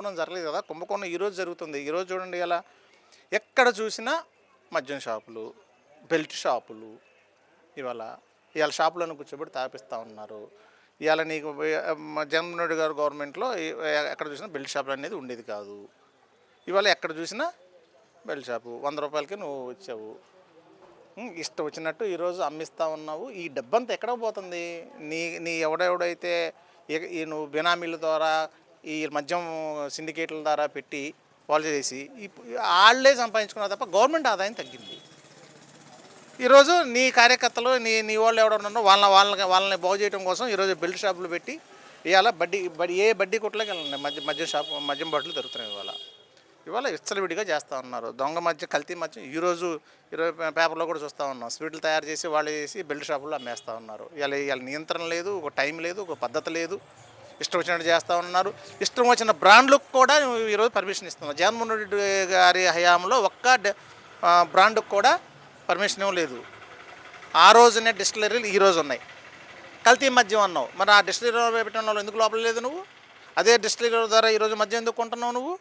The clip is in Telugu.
కుంభకోణం జరగలేదు కదా కుంభకోణం ఈరోజు జరుగుతుంది. ఈరోజు చూడండి ఇలా ఎక్కడ చూసినా మద్యం షాపులు బెల్ట్ షాపులు ఇవాళ ఇవాళ షాపులను కూర్చోబెట్టి తాపిస్తూ ఉన్నారు. ఇవాళ నీకు జగన్మోహన్ రెడ్డి గారు గవర్నమెంట్లో ఎక్కడ చూసినా బెల్ట్ షాపులు అనేది ఉండేది కాదు. ఇవాళ ఎక్కడ చూసినా బెల్ట్ షాపు వంద రూపాయలకి నువ్వు వచ్చావు ఇష్టం వచ్చినట్టు ఈరోజు అమ్మిస్తూ ఉన్నావు. ఈ డబ్బంతా ఎక్కడ పోతుంది? నీ నీ ఎవడెవడైతే ఈ నువ్వు బినామీల ద్వారా ఈ మద్యం సిండికేట్ల ద్వారా పెట్టి వాళ్ళు చేసి వాళ్ళే సంపాదించుకున్నారు తప్ప గవర్నమెంట్ ఆదాయం తగ్గింది. ఈరోజు నీ కార్యకర్తలు నీ నీ వాళ్ళు ఎవడున్నారో వాళ్ళ వాళ్ళని వాళ్ళని బాగు చేయడం కోసం ఈరోజు బెల్ట్ షాపులు పెట్టి ఇవాళ బడ్డీ బడ్డీ ఏ బడ్డీ కొట్లకి వెళ్ళండి. మద్య మద్యం షాప్ మద్యం బాటిల్ దొరుకుతున్నాయి ఇవాళ. ఇవాళ విచ్చలవిడిగా చేస్తూ ఉన్నారు. దొంగ మధ్య కల్తీ మధ్య ఈరోజు ఈరోజు పేపర్లో కూడా చూస్తూ ఉన్నాం. స్వీట్లు తయారు చేసి వాళ్ళు చేసి బెల్ట్ షాపుల్లో అమ్మేస్తూ ఉన్నారు. ఇవాళ ఇవాళ నియంత్రణ లేదు ఒక టైం లేదు ఒక పద్ధతి లేదు. ఇష్టం వచ్చినట్టు చేస్తూ ఉన్నారు. ఇష్టం వచ్చిన బ్రాండ్లకు కూడా ఈరోజు పర్మిషన్ ఇస్తున్నారు జగన్మోహన్ రెడ్డి గారి హయాంలో ఒక్క బ్రాండ్కు కూడా పర్మిషన్ లేదు. ఆ రోజునే డిస్టిలరీలు ఈ రోజు ఉన్నాయి. కల్తీ మద్యం అన్నావు. మరి ఆ డిస్టిలరీ పెట్టిన వాళ్ళు ఎందుకు లోపల లేదు నువ్వు? అదే డిస్టిలరీ ద్వారా ఈరోజు మద్యం ఎందుకు కొంటున్నావు నువ్వు?